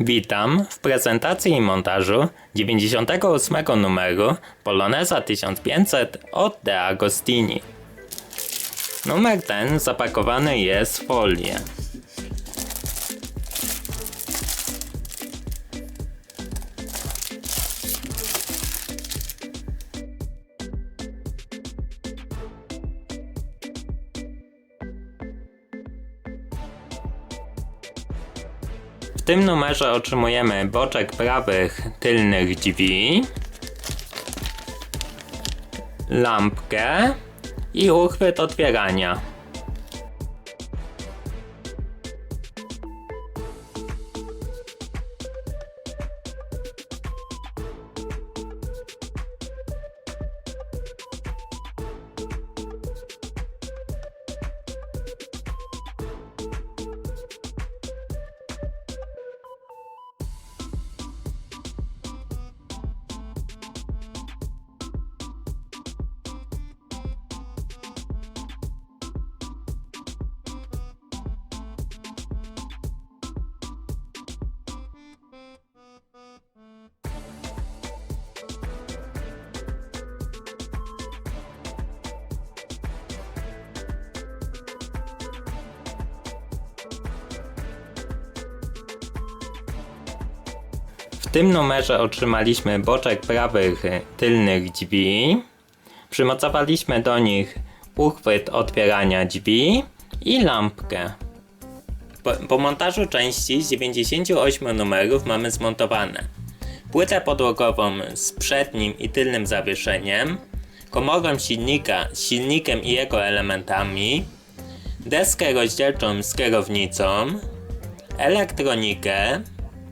Witam w prezentacji i montażu 98 numeru Poloneza 1500 od De Agostini. Numer ten zapakowany jest w folię. Tym numerze otrzymujemy boczek prawych tylnych drzwi, lampkę i uchwyt otwierania. Tym numerze otrzymaliśmy boczek prawych tylnych drzwi. Przymocowaliśmy do nich uchwyt otwierania drzwi i lampkę. Po, po montażu części z 98 numerów mamy zmontowane płytę podłogową z przednim i tylnym zawieszeniem, komorę silnika z silnikiem i jego elementami, deskę rozdzielczą z kierownicą, elektronikę,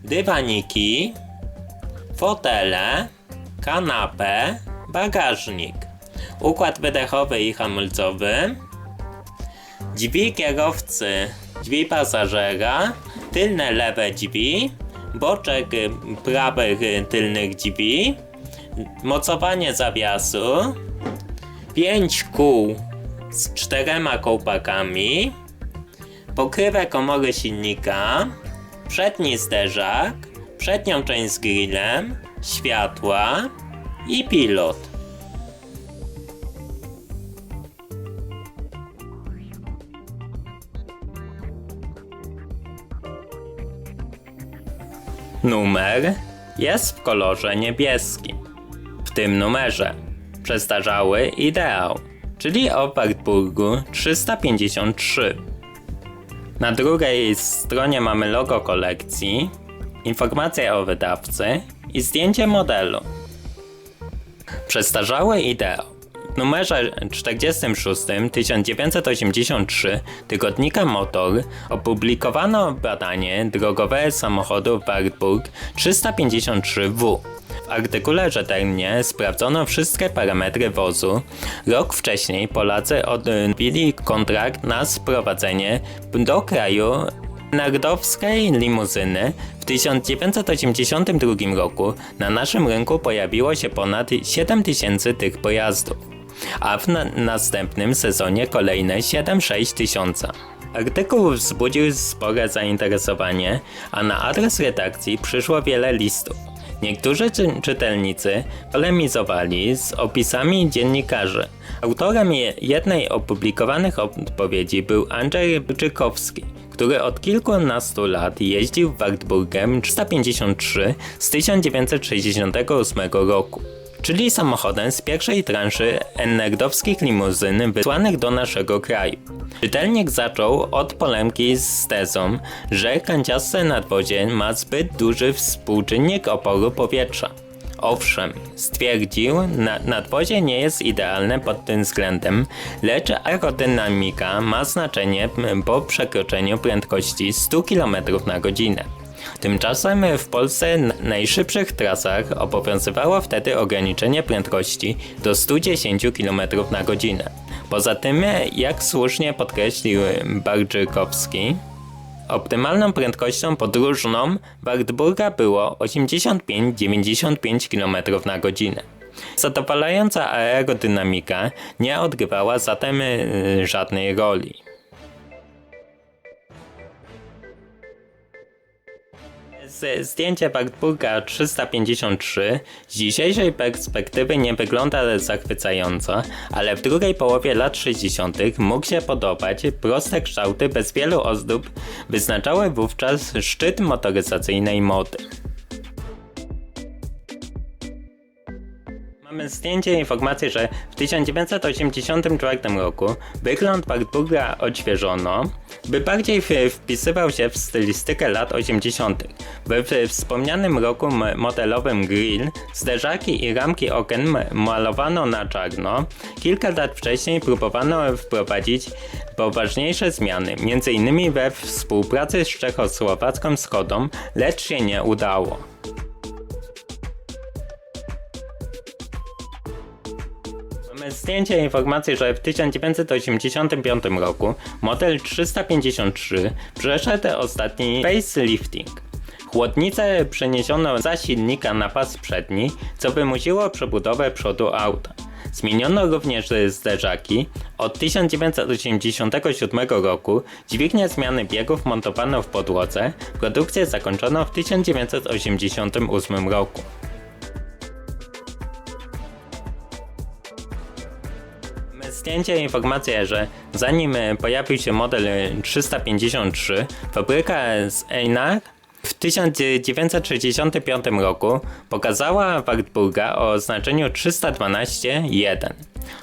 dywaniki, fotele, kanapę, bagażnik, układ wydechowy i hamulcowy, drzwi kierowcy, drzwi pasażera, tylne lewe drzwi, boczek y, prawych y, tylnych drzwi, mocowanie zawiasu, pięć kół z czterema kołpakami, pokrywę komory silnika, przedni zderzak, przednią część z grillem, światła i pilot. Numer jest w kolorze niebieskim. W tym numerze przestarzały ideał, czyli o Wartburgu 353. Na drugiej stronie mamy logo kolekcji, informacje o wydawcy i zdjęcie modelu. Przestarzały ideał. W numerze 46 1983 tygodnika Motor opublikowano badanie drogowe samochodu Wartburg 353W. W artykule rzetelnie sprawdzono wszystkie parametry wozu. Rok wcześniej Polacy odbili kontrakt na sprowadzenie do kraju Nardowskiej limuzyny w 1982 roku na naszym rynku pojawiło się ponad 7000 tych pojazdów, a w na następnym sezonie kolejne 7-6 tysiąca. Artykuł wzbudził spore zainteresowanie, a na adres redakcji przyszło wiele listów. Niektórzy czy czytelnicy polemizowali z opisami dziennikarzy. Autorem je jednej opublikowanych odpowiedzi był Andrzej Brzykowski, który od kilkunastu lat jeździł Wartburgiem 353 z 1968 roku czyli samochodem z pierwszej transzy ennerdowskich limuzyn wysłanych do naszego kraju. Czytelnik zaczął od polemki z tezą, że kanciaste nadwozie ma zbyt duży współczynnik oporu powietrza. Owszem, stwierdził, na, nadwozie nie jest idealne pod tym względem, lecz aerodynamika ma znaczenie po przekroczeniu prędkości 100 km na godzinę. Tymczasem w Polsce na najszybszych trasach obowiązywało wtedy ograniczenie prędkości do 110 km na godzinę. Poza tym, jak słusznie podkreślił Bardzykowski, optymalną prędkością podróżną Wartburga było 85-95 km na godzinę. Zadowalająca aerodynamika nie odgrywała zatem y, żadnej roli. Zdjęcie Wartburga 353 z dzisiejszej perspektywy nie wygląda zachwycająco, ale w drugiej połowie lat 60. mógł się podobać. Proste kształty bez wielu ozdób wyznaczały wówczas szczyt motoryzacyjnej mody. Mamy zdjęcie i informację, że w 1984 roku wygląd Wartburga odświeżono, by bardziej wpisywał się w stylistykę lat 80. We wspomnianym roku modelowym grill, zderzaki i ramki okien malowano na czarno. Kilka lat wcześniej próbowano wprowadzić poważniejsze zmiany, m.in. we współpracy z czechosłowacką Skodą, lecz się nie udało. Mamy zdjęcie i informację, że w 1985 roku model 353 przeszedł ostatni facelifting. Chłodnicę przeniesiono za silnika na pas przedni, co wymusiło przebudowę przodu auta. Zmieniono również zderzaki. Od 1987 roku dźwignię zmiany biegów montowano w podłodze. Produkcję zakończono w 1988 roku. Mamy Zdjęcie i informacja, że zanim e, pojawił się model e, 353, fabryka z Einar w 1965 roku pokazała Wartburga o oznaczeniu 312.1.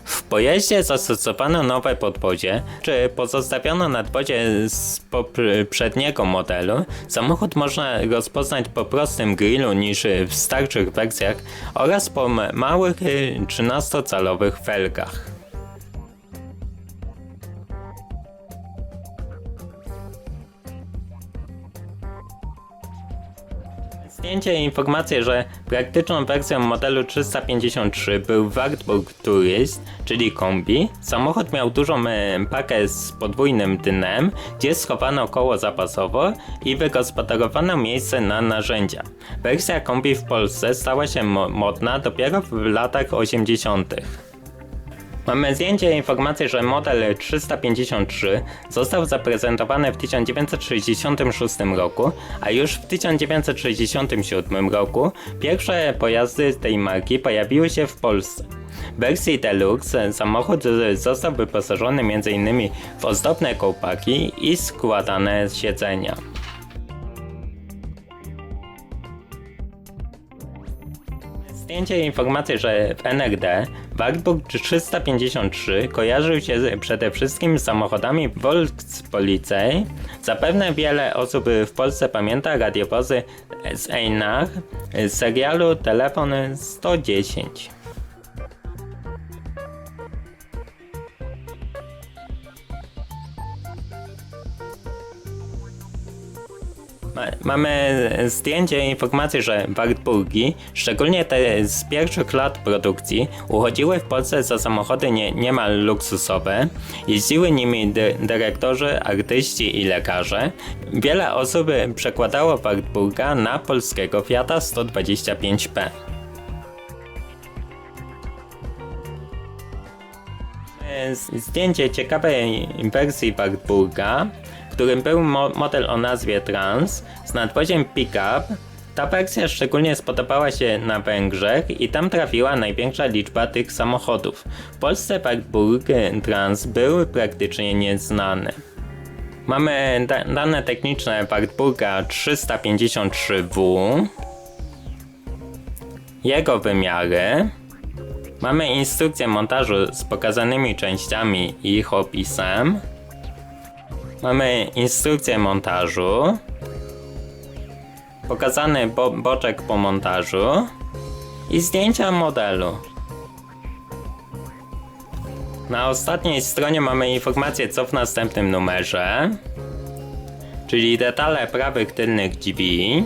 W pojeździe zastosowano nowe podwozie, czy pozostawiono nadwozie z poprzedniego modelu. Samochód można rozpoznać po prostym grillu niż w starszych wersjach oraz po małych e, 13-calowych felgach. Zdjęcie i informacje, że praktyczną wersją modelu 353 był Wartburg Tourist, czyli kombi. Samochód miał dużą e, pakę z podwójnym dnem, gdzie schowano koło zapasowo i wygospodarowano miejsce na narzędzia. Wersja kombi w Polsce stała się mo- modna dopiero w latach 80. Mamy zdjęcie i informację, że model 353 został zaprezentowany w 1966 roku, a już w 1967 roku pierwsze pojazdy tej marki pojawiły się w Polsce. W wersji Deluxe samochód został wyposażony m.in. w ozdobne kołpaki i składane siedzenia. Zdjęcie i informacje, że w NRD Wartburg 353 kojarzył się przede wszystkim z samochodami Volkspolizei. Zapewne wiele osób w Polsce pamięta radiowozy z Einar z serialu Telefon 110. mamy zdjęcie i informację, że Wartburgi, szczególnie te z pierwszych lat produkcji, uchodziły w Polsce za samochody nie, niemal luksusowe. Jeździły nimi dy, dyrektorzy, artyści i lekarze. Wiele osób przekładało Wartburga na polskiego Fiata 125P. Z- Zdjęcie ciekawej wersji Wartburga, którym był mo- model o nazwie Trans z nadwoziem pickup. Ta wersja szczególnie spodobała się na Węgrzech i tam trafiła największa liczba tych samochodów. W Polsce Wartburg Trans był praktycznie nieznany. Mamy da- dane techniczne Wartburga 353W, jego wymiary, Mamy instrukcję montażu z pokazanymi częściami i ich opisem. Mamy instrukcję montażu. Pokazany bo boczek po montażu. I zdjęcia modelu. Na ostatniej stronie mamy informację co w następnym numerze. Czyli detale prawych tylnych drzwi.